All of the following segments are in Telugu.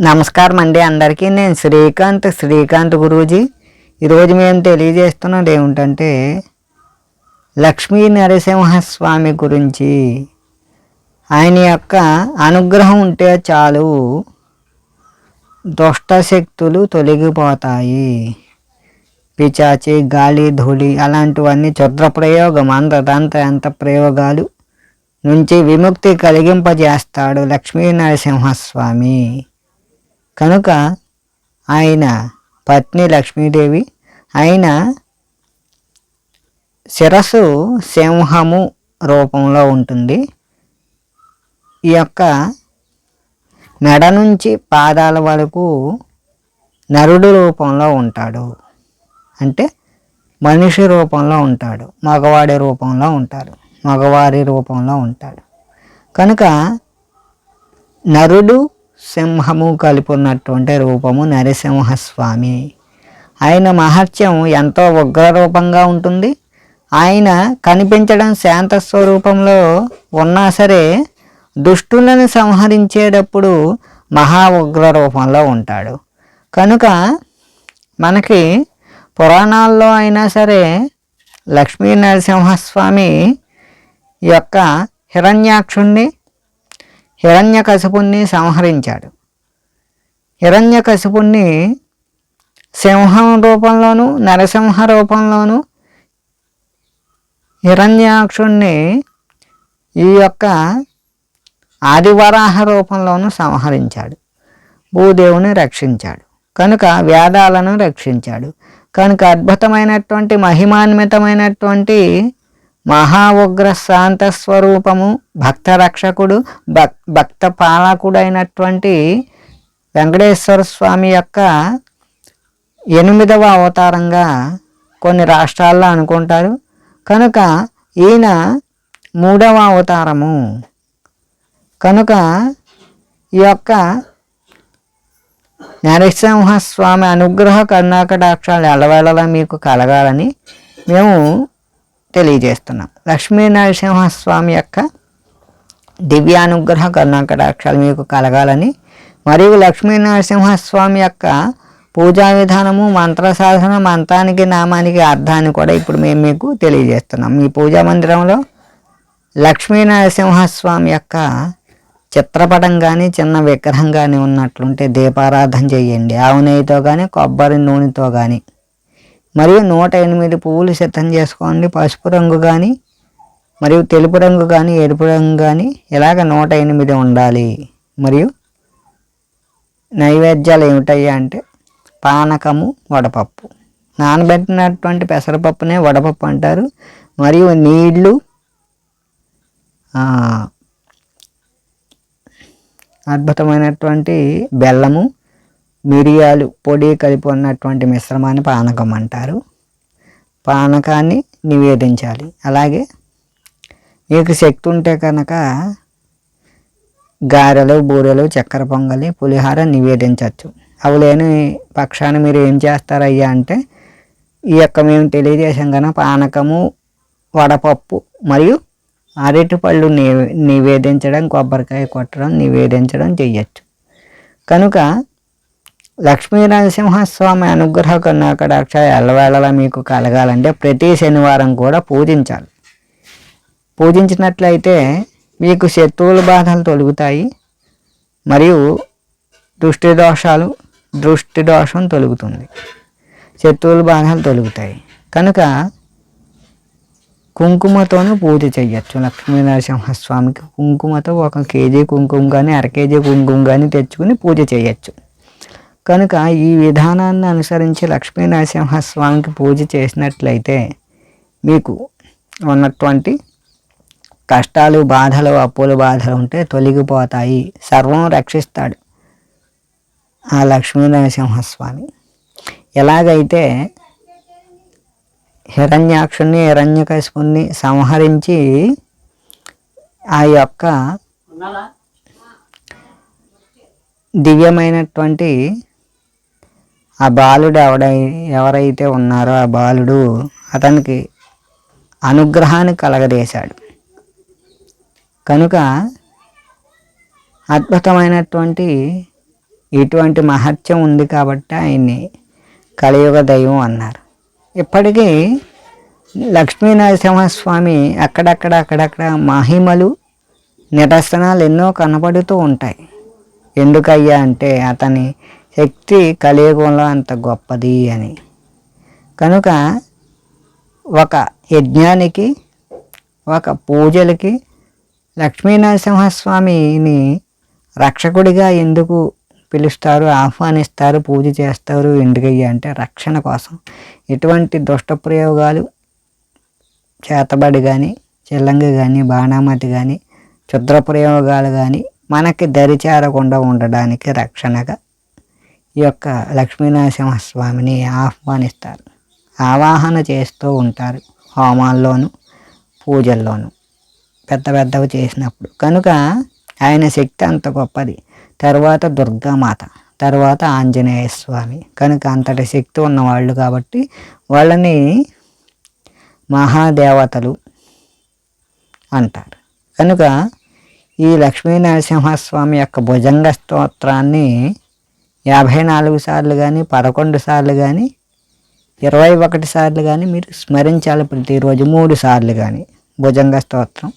నమస్కారం అండి అందరికీ. నేను శ్రీకాంత్ శ్రీకాంత్ గురూజీ. ఈరోజు మేము తెలియజేస్తున్నది ఏమిటంటే లక్ష్మీ నరసింహస్వామి గురించి. ఆయన యొక్క అనుగ్రహం ఉంటే చాలు. దుష్ట శక్తులు తొలగిపోతాయి. పిచాచి గాలి ధూళి అలాంటివన్నీ చుద్ర ప్రయోగం అంతదంత అంత ప్రయోగాలు. నుంచి విముక్తి కలిగింపజేస్తాడు లక్ష్మీ నరసింహస్వామి. కనుక ఆయన పత్ని లక్ష్మీదేవి ఆయన శిరస్సు సింహము రూపంలో ఉంటుంది. ఈ యొక్క మెడ నుంచి పాదాల వరకు నరుడు రూపంలో ఉంటాడు. అంటే మనిషి రూపంలో ఉంటాడు. మగవాడి రూపంలో ఉంటాడు. మగవారి రూపంలో ఉంటాడు. కనుక నరుడు సింహము కలిపి ఉన్నటువంటి రూపము నరసింహస్వామి. ఆయన మహత్యం ఎంతో ఉగ్ర రూపంగా ఉంటుంది. ఆయన కనిపించడం శాంత స్వరూపంలో ఉన్నా సరే దుష్టులను సంహరించేటప్పుడు మహా ఉగ్ర రూపంలో ఉంటాడు. కనుక మనకి పురాణాల్లో అయినా సరే లక్ష్మీ నరసింహస్వామి యొక్క హిరణ్యాక్షుణ్ణి హిరణ్యకశిపుణ్ణి సంహరించాడు. హిరణ్యకశిపుణ్ణి సింహం రూపంలోను నరసింహ రూపంలోను హిరణ్యాక్షుణ్ణి ఈ యొక్క ఆదివరాహ రూపంలోను సంహరించాడు. భూదేవుని రక్షించాడు. కనుక వేదాలను రక్షించాడు. కనుక అద్భుతమైనటువంటి మహిమాన్వితమైనటువంటి మహా ఉగ్ర శాంత స్వరూపము భక్త రక్షకుడు భక్ భక్త పాలకుడైనటువంటి వెంకటేశ్వర స్వామి యొక్క ఎనిమిదవ అవతారంగా కొన్ని రాష్ట్రాల్లో అనుకుంటారు. కనుక ఈయన మూడవ అవతారము. కనుక ఈ యొక్క నరసింహస్వామి అనుగ్రహ కర్ణాకటాక్షాలు ఎలవేళలా మీకు కలగాలని మేము తెలియజేస్తున్నాం. లక్ష్మీ నరసింహస్వామి యొక్క దివ్యానుగ్రహ కరుణాకటాక్షాలు మీకు కలగాలని మరియు లక్ష్మీ నరసింహస్వామి యొక్క పూజా విధానము మంత్ర సాధన మంత్రానికి నామానికి అర్థాన్ని కూడా ఇప్పుడు మేము మీకు తెలియజేస్తున్నాం. మీ పూజా మందిరంలో లక్ష్మీ నరసింహస్వామి యొక్క చిత్రపటం కానీ చిన్న విగ్రహం కానీ ఉన్నట్లుంటే దీపారాధన చేయండి. ఆవు నెయ్యితో కానీ కొబ్బరి నూనెతో కానీ మరియు నూట ఎనిమిది పువ్వులు సిద్ధం చేసుకోండి. పసుపు రంగు కానీ మరియు తెలుపు రంగు కానీ ఎరుపు రంగు కానీ ఇలాగ నూట ఎనిమిది ఉండాలి. మరియు నైవేద్యాలు ఏమిటయ్యా అంటే పానకము వడపప్పు. నానబెట్టినటువంటి పెసరపప్పునే వడపప్పు అంటారు. మరియు నీళ్ళు అద్భుతమైనటువంటి బెల్లము మిరియాలు పొడి కలిపి ఉన్నటువంటి మిశ్రమాన్ని పానకం అంటారు. పానకాన్ని నివేదించాలి. అలాగే మీకు శక్తి ఉంటే కనుక గారెలు బూరెలు చక్కెర పొంగలి పులిహార నివేదించవచ్చు అవి లేని పక్షాన మీరు ఏం చేస్తారయ్యా అంటే ఈ యొక్క మేము తెలియజేసాం కనుక పానకము వడపప్పు మరియు అరటిపళ్ళు నివేదించడం కొబ్బరికాయ కొట్టడం నివేదించడం చేయొచ్చు కనుక లక్ష్మీ నరసింహస్వామి అనుగ్రహ కన్నాకడాక్ష ఎల్లవేళలా మీకు కలగాలంటే ప్రతి శనివారం కూడా పూజించాలి. పూజించినట్లయితే మీకు శత్రువుల బాధలు తొలుగుతాయి మరియు దృష్టి దోషాలు దృష్టి దోషం తొలుగుతుంది. శత్రువుల బాధలు తొలుగుతాయి. కనుక కుంకుమతోనూ పూజ చేయొచ్చు లక్ష్మీ నరసింహస్వామికి కుంకుమతో ఒక కేజీ కుంకుమ కానీ అర కేజీ కుంకుమ కానీ తెచ్చుకుని పూజ చేయొచ్చు కనుక ఈ విధానాన్ని అనుసరించి లక్ష్మీ నరసింహస్వామికి పూజ చేసినట్లయితే మీకు ఉన్నటువంటి కష్టాలు బాధలు అప్పులు బాధలు ఉంటే తొలగిపోతాయి. సర్వం రక్షిస్తాడు ఆ లక్ష్మీ నరసింహస్వామి ఎలాగైతే హిరణ్యాక్షుని హిరణ్యకశిపుణ్ణి సంహరించి ఆ యొక్క దివ్యమైనటువంటి ఆ బాలుడు ఎవడై ఎవరైతే ఉన్నారో ఆ బాలుడు అతనికి అనుగ్రహాన్ని కలగదేశాడు కనుక అద్భుతమైనటువంటి ఇటువంటి మహత్యం ఉంది కాబట్టి ఆయన్ని కలియుగ దైవం అన్నారు. ఇప్పటికీ లక్ష్మీనరసింహస్వామి అక్కడక్కడ అక్కడక్కడ మహిమలు నిదర్శనాలు ఎన్నో కనపడుతూ ఉంటాయి. ఎందుకయ్యా అంటే అతని శక్తి కలియుగంలో అంత గొప్పది అని. కనుక ఒక యజ్ఞానికి ఒక పూజలకి లక్ష్మీనరసింహస్వామిని రక్షకుడిగా ఎందుకు పిలుస్తారు ఆహ్వానిస్తారు పూజ చేస్తారు ఎందుకయ్యా అంటే రక్షణ కోసం. ఎటువంటి దుష్ట ప్రయోగాలు చేతబడి కానీ చిల్లంగి కానీ బాణామతి కానీ క్షుద్ర ప్రయోగాలు కానీ మనకి దరిచేరకుండా ఉండడానికి రక్షణగా ఈ యొక్క లక్ష్మీనరసింహస్వామిని ఆహ్వానిస్తారు. ఆవాహన చేస్తూ ఉంటారు హోమాల్లోనూ పూజల్లోనూ. పెద్ద పెద్దవి చేసినప్పుడు. కనుక ఆయన శక్తి అంత గొప్పది. తర్వాత దుర్గామాత తర్వాత ఆంజనేయ స్వామి. కనుక అంతటి శక్తి ఉన్నవాళ్ళు కాబట్టి వాళ్ళని మహాదేవతలు అంటారు. కనుక ఈ లక్ష్మీ నరసింహస్వామి యొక్క భుజంగ స్తోత్రాన్ని యాభై నాలుగు సార్లు కానీ పదకొండు సార్లు కానీ ఇరవై ఒకటి సార్లు కానీ మీరు స్మరించాలి ప్రతిరోజు మూడు సార్లు కానీ భుజంగ స్తోత్రం.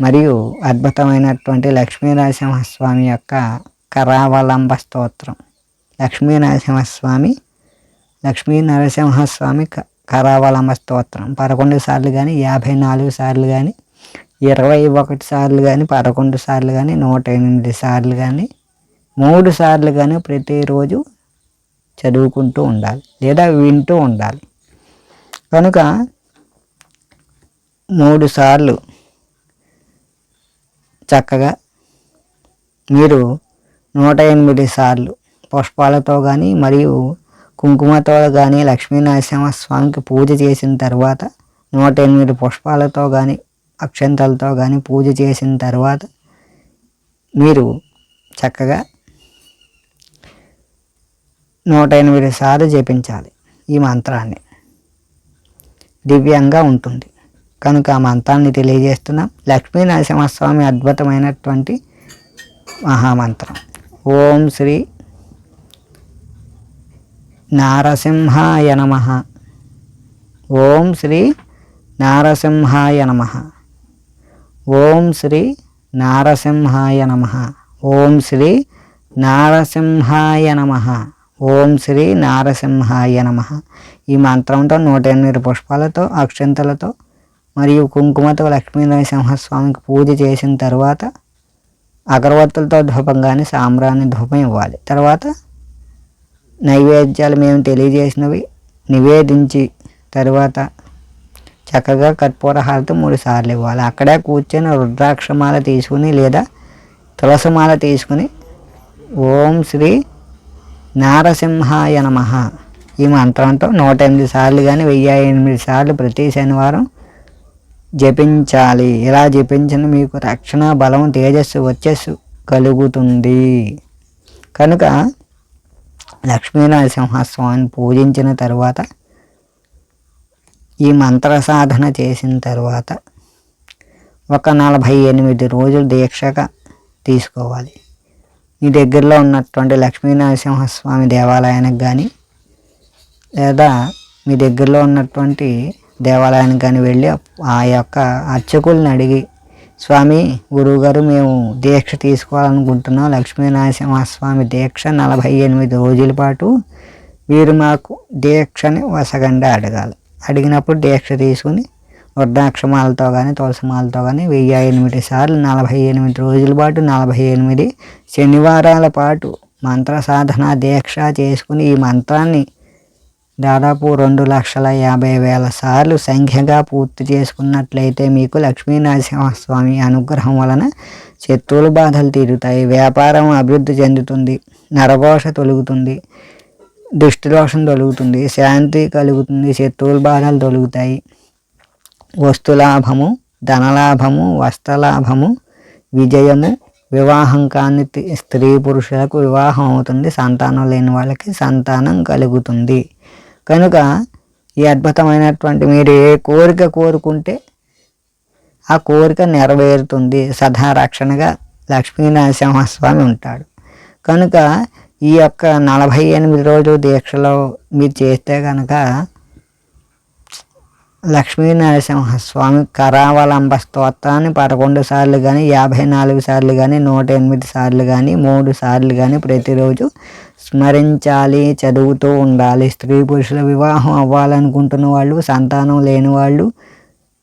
మరియు అద్భుతమైనటువంటి లక్ష్మీనరసింహస్వామి యొక్క కరావలంబ స్తోత్రం. లక్ష్మీనరసింహస్వామి లక్ష్మీ నరసింహస్వామి కరావలంబ స్తోత్రం. పదకొండు సార్లు కానీ యాభై నాలుగు సార్లు కానీ ఇరవై ఒకటి సార్లు కానీ పదకొండు సార్లు కానీ నూట ఎనిమిది సార్లు కానీ మూడు సార్లు కానీ ప్రతిరోజు చదువుకుంటూ ఉండాలి లేదా వింటూ ఉండాలి. కనుక మూడు సార్లు చక్కగా మీరు నూట ఎనిమిది సార్లు పుష్పాలతో కానీ మరియు కుంకుమతో కానీ లక్ష్మీనరసింహస్వామికి పూజ చేసిన తర్వాత నూట ఎనిమిది పుష్పాలతో కానీ అక్షంతలతో కానీ పూజ చేసిన తర్వాత మీరు చక్కగా నూట ఎనిమిది సార్లు జపించాలి ఈ మంత్రాన్ని. దివ్యంగా ఉంటుంది. కనుక ఆ మంత్రాన్ని తెలియజేస్తున్నాం. లక్ష్మీ నరసింహస్వామి అద్భుతమైనటువంటి మహామంత్రం. ఓం శ్రీ నారసింహాయ నమ. ఓం శ్రీ నారసింహాయ నమ. ఓం శ్రీ నారసింహాయ నమ. ఓం శ్రీ నారసింహాయ నమ. ఓం శ్రీ నారసింహాయ నమ. ఈ మంత్రంతో నూట ఎనిమిది పుష్పాలతో అక్షంతలతో మరియు కుంకుమతో లక్ష్మీనరసింహస్వామికి పూజ చేసిన తర్వాత అగరవత్తులతో ధూపం కానీ సాంబ్రాన్ని ధూపం ఇవ్వాలి. తర్వాత నైవేద్యాలు మేము తెలియజేసినవి నివేదించి తర్వాత చక్కగా కర్పూరహారతి మూడు సార్లు ఇవ్వాలి. అక్కడే కూర్చొని రుద్రాక్షమాల తీసుకుని లేదా తులసిమాల తీసుకుని ఓం శ్రీ నారసింహాయ నమ. ఈ మంత్రంతో నూట ఎనిమిది సార్లు కానీ వెయ్యి ఎనిమిది సార్లు ప్రతి శనివారం జపించాలి. ఇలా జపించిన? మీకు రక్షణ బలం తేజస్సు వచ్చస్సు కలుగుతుంది. కనుక లక్ష్మీనరసింహస్వామిని పూజించిన తర్వాత ఈ మంత్ర సాధన చేసిన తర్వాత ఒక నలభై ఎనిమిది రోజులు దీక్షగా తీసుకోవాలి. మీ దగ్గరలో ఉన్నటువంటి లక్ష్మీనరసింహస్వామి దేవాలయానికి కానీ లేదా మీ దగ్గరలో ఉన్నటువంటి దేవాలయానికి కానీ వెళ్ళి ఆ యొక్క అర్చకుల్ని అడిగి స్వామి గురువుగారు మేము దీక్ష తీసుకోవాలనుకుంటున్నాం. లక్ష్మీనరసింహస్వామి దీక్ష నలభై ఎనిమిది రోజుల పాటు మీరు మాకు దీక్షని వసగండి అడగాలి. అడిగినప్పుడు దీక్ష తీసుకుని వృద్ధాక్షమాలతో కానీ తులసిమాలతో కానీ వెయ్యి ఎనిమిది సార్లు నలభై ఎనిమిది రోజుల పాటు నలభై ఎనిమిది శనివారాల పాటు మంత్ర సాధన దీక్ష చేసుకుని ఈ మంత్రాన్ని దాదాపు రెండు లక్షల యాభై వేల సార్లు సంఖ్యగా పూర్తి చేసుకున్నట్లయితే మీకు లక్ష్మీనరసింహస్వామి అనుగ్రహం వలన శత్రువుల బాధలు తీరుతాయి వ్యాపారం అభివృద్ధి చెందుతుంది నరఘోష తొలుగుతుంది దుష్టిదోషం తొలుగుతుంది శాంతి కలుగుతుంది శత్రువుల బాధలు తొలుగుతాయి. వస్తులాభము ధనలాభము వస్త్రలాభము విజయము వివాహం కాని స్త్రీ పురుషులకు వివాహం అవుతుంది సంతానం లేని వాళ్ళకి సంతానం కలుగుతుంది. కనుక ఈ అద్భుతమైనటువంటి మీరు ఏ కోరిక కోరుకుంటే ఆ కోరిక నెరవేరుతుంది. సదా రక్షణగా లక్ష్మీనరసింహస్వామి ఉంటాడు. కనుక ఈ యొక్క నలభై ఎనిమిది రోజులు దీక్షలో మీరు చేస్తే కనుక లక్ష్మీ నరసింహస్వామి కరావలంబ స్తోత్రాన్ని పదకొండు సార్లు కానీ యాభై నాలుగు సార్లు కానీ నూట ఎనిమిది సార్లు కానీ మూడు సార్లు కానీ ప్రతిరోజు స్మరించాలి చదువుతూ ఉండాలి. స్త్రీ పురుషుల వివాహం అవ్వాలనుకుంటున్న వాళ్ళు సంతానం లేని వాళ్ళు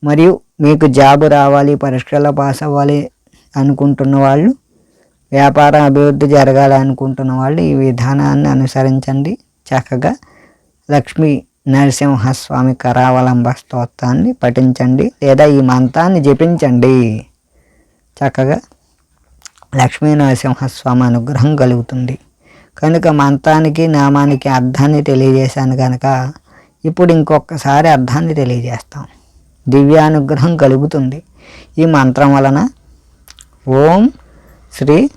మరియు మీకు జాబు రావాలి పరీక్షల్లో పాస్ అవ్వాలి అనుకుంటున్న వాళ్ళు వ్యాపార అభివృద్ధి జరగాలనుకుంటున్న వాళ్ళు ఈ విధానాన్ని అనుసరించండి. చక్కగా లక్ష్మీ నరసింహస్వామి కరావలంబ స్తోత్రాన్ని పఠించండి. లేదా ఈ మంత్రాన్ని జపించండి. చక్కగా లక్ష్మీ నరసింహస్వామి అనుగ్రహం కలుగుతుంది. కనుక మంత్రానికి నామానికి అర్థాన్ని తెలియజేశాను కనుక ఇప్పుడు ఇంకొకసారి అర్థాన్ని తెలియజేస్తాం. దివ్యానుగ్రహం కలుగుతుంది. ఈ మంత్రం వలన ఓం శ్రీ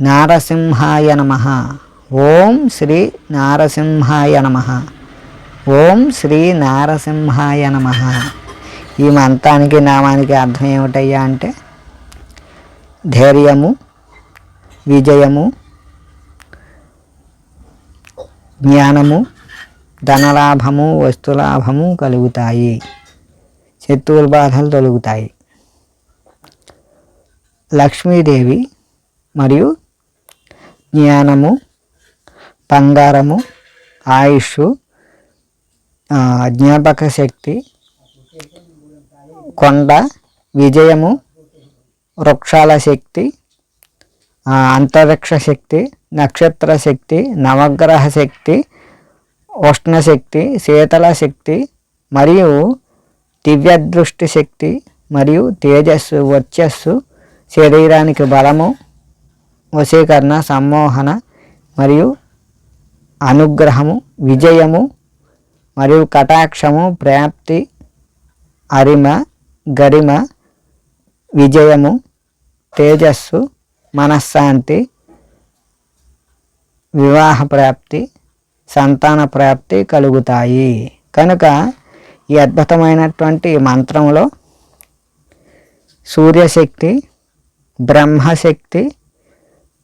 నారసింహాయ నమ. ఓం శ్రీ నారసింహాయ నమ. ఓం శ్రీ నారసింహాయ నమ. ఈ మంత్రానికి నామానికి అర్థం ఏమిటయ్యా అంటే ధైర్యము విజయము జ్ఞానము ధనలాభము వస్తులాభము కలుగుతాయి. శత్రువుల బాధలు తొలుగుతాయి. లక్ష్మీదేవి మరియు జ్ఞానము బంగారము ఆయుష్ జ్ఞాపక శక్తి కొండ విజయము వృక్షాల శక్తి అంతరిక్ష శక్తి నక్షత్ర శక్తి నవగ్రహ శక్తి ఉష్ణశక్తి శీతల శక్తి మరియు దివ్య దృష్టి శక్తి మరియు తేజస్సు వర్చస్సు శరీరానికి బలము వశీకరణ సమ్మోహన మరియు అనుగ్రహము విజయము మరియు కటాక్షము ప్రాప్తి అరిమ గరిమ విజయము తేజస్సు మనశ్శాంతి వివాహ ప్రాప్తి సంతాన ప్రాప్తి కలుగుతాయి. కనుక ఈ అద్భుతమైనటువంటి మంత్రంలో సూర్యశక్తి బ్రహ్మశక్తి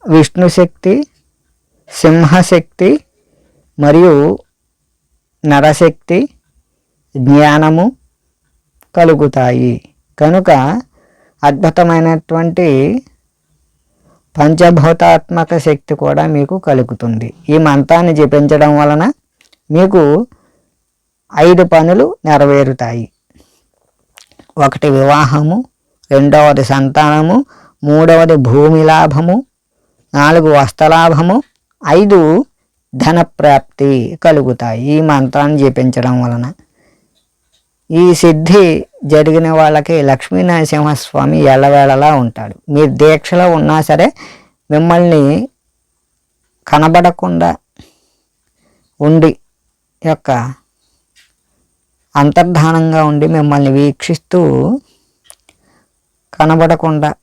విష్ణుశక్తి సింహశక్తి మరియు నరశక్తి జ్ఞానము కలుగుతాయి. కనుక అద్భుతమైనటువంటి పంచభూతాత్మక శక్తి కూడా మీకు కలుగుతుంది. ఈ మంత్రాన్ని జపించడం వలన మీకు ఐదు పనులు నెరవేరుతాయి. ఒకటి వివాహము రెండవది సంతానము మూడవది భూమి లాభము నాలుగు వస్త్రలాభము ఐదు ధనప్రాప్తి కలుగుతాయి. ఈ మంత్రాన్ని జపించడం వలన. ఈ సిద్ధి జరిగిన వాళ్ళకి లక్ష్మీనరసింహస్వామి ఎల్లవేళలా ఉంటాడు. మీరు దీక్షలో ఉన్నా సరే మిమ్మల్ని కనబడకుండా ఉండి యొక్క అంతర్ధానంగా ఉండి మిమ్మల్ని వీక్షిస్తూ కనబడకుండా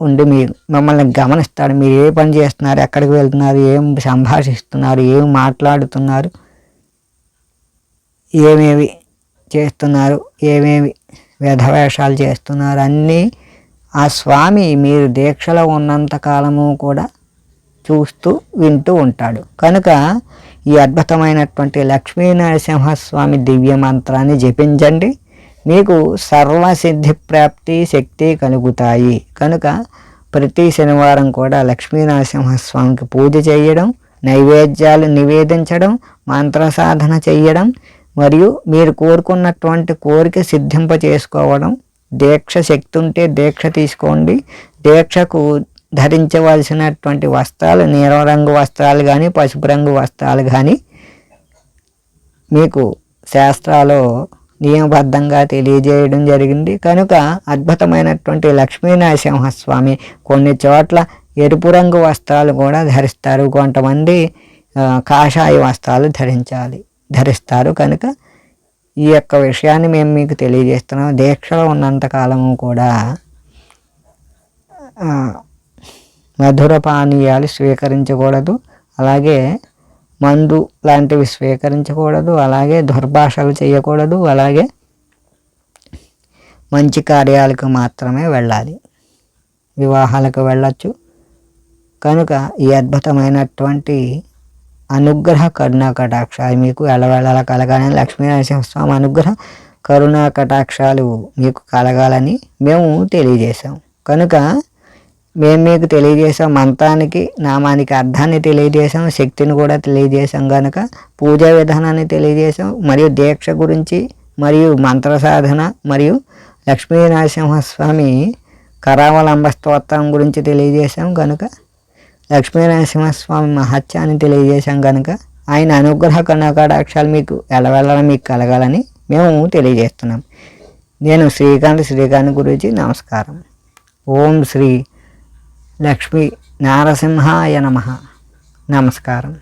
ఉండి మీరు మిమ్మల్ని గమనిస్తాడు. మీరు ఏ పని చేస్తున్నారు? ఎక్కడికి వెళ్తున్నారు? ఏం సంభాషిస్తున్నారు? ఏం మాట్లాడుతున్నారు? ఏమేమి చేస్తున్నారు? ఏమేమి వ్యధవేషాలు చేస్తున్నారు? అన్నీ ఆ స్వామి మీరు దీక్షలో ఉన్నంత కాలము కూడా చూస్తూ వింటూ ఉంటాడు. కనుక ఈ అద్భుతమైనటువంటి లక్ష్మీ నరసింహస్వామి దివ్య మంత్రాన్ని జపించండి. మీకు సర్వసిద్ధి ప్రాప్తి శక్తి కలుగుతాయి. కనుక ప్రతి శనివారం కూడా లక్ష్మీనరసింహస్వామికి పూజ చేయడం నైవేద్యాలు నివేదించడం మంత్ర సాధన చేయడం మరియు మీరు కోరుకున్నటువంటి కోరిక సిద్ధింప చేసుకోవడం దీక్ష శక్తి ఉంటే దీక్ష తీసుకోండి. దీక్షకు ధరించవలసినటువంటి వస్త్రాలు నీలం రంగు వస్త్రాలు కానీ పసుపు రంగు వస్త్రాలు కానీ మీకు శాస్త్రాలు నియమబద్ధంగా తెలియజేయడం జరిగింది. కనుక అద్భుతమైనటువంటి లక్ష్మీనరసింహస్వామి కొన్ని చోట్ల ఎరుపు రంగు వస్త్రాలు కూడా ధరిస్తారు. కొంతమంది కాషాయ వస్త్రాలు ధరించాలి ధరిస్తారు. కనుక ఈ యొక్క విషయాన్ని మేము మీకు తెలియజేస్తున్నాం. దీక్షలో ఉన్నంతకాలము కూడా మధుర పానీయాలు స్వీకరించకూడదు. అలాగే మందు లాంటివి స్వీకరించకూడదు అలాగే దుర్భాషలు చేయకూడదు అలాగే మంచి కార్యాలకు మాత్రమే వెళ్ళాలి. వివాహాలకు వెళ్ళచ్చు. కనుక ఈ అద్భుతమైనటువంటి అనుగ్రహ కరుణా కటాక్షాలు మీకు ఎలవేళలా కలగాలని లక్ష్మీనరసింహస్వామి అనుగ్రహ కరుణా కటాక్షాలు మీకు కలగాలని మేము తెలియజేశాం. కనుక మేము మీకు తెలియజేసాం మంత్రానికి నామానికి అర్థాన్ని తెలియజేసాం శక్తిని కూడా తెలియజేసాం కనుక పూజా విధానాన్ని తెలియజేసాం మరియు దీక్ష గురించి మరియు మంత్ర సాధన మరియు లక్ష్మీ నరసింహస్వామి కరావలంబ స్తోత్రం గురించి తెలియజేశాం కనుక లక్ష్మీ నరసింహస్వామి మహత్యాన్ని తెలియజేశాం కనుక ఆయన అనుగ్రహ కనకటాక్షాలు మీకు ఎలవెళ్ళడం మీకు కలగాలని మేము తెలియజేస్తున్నాం. నేను శ్రీకాంత్ శ్రీకాంత్ గురించి నమస్కారం. ఓం శ్రీ లక్ష్మీ నారసింహాయ నమ. నమస్కారం.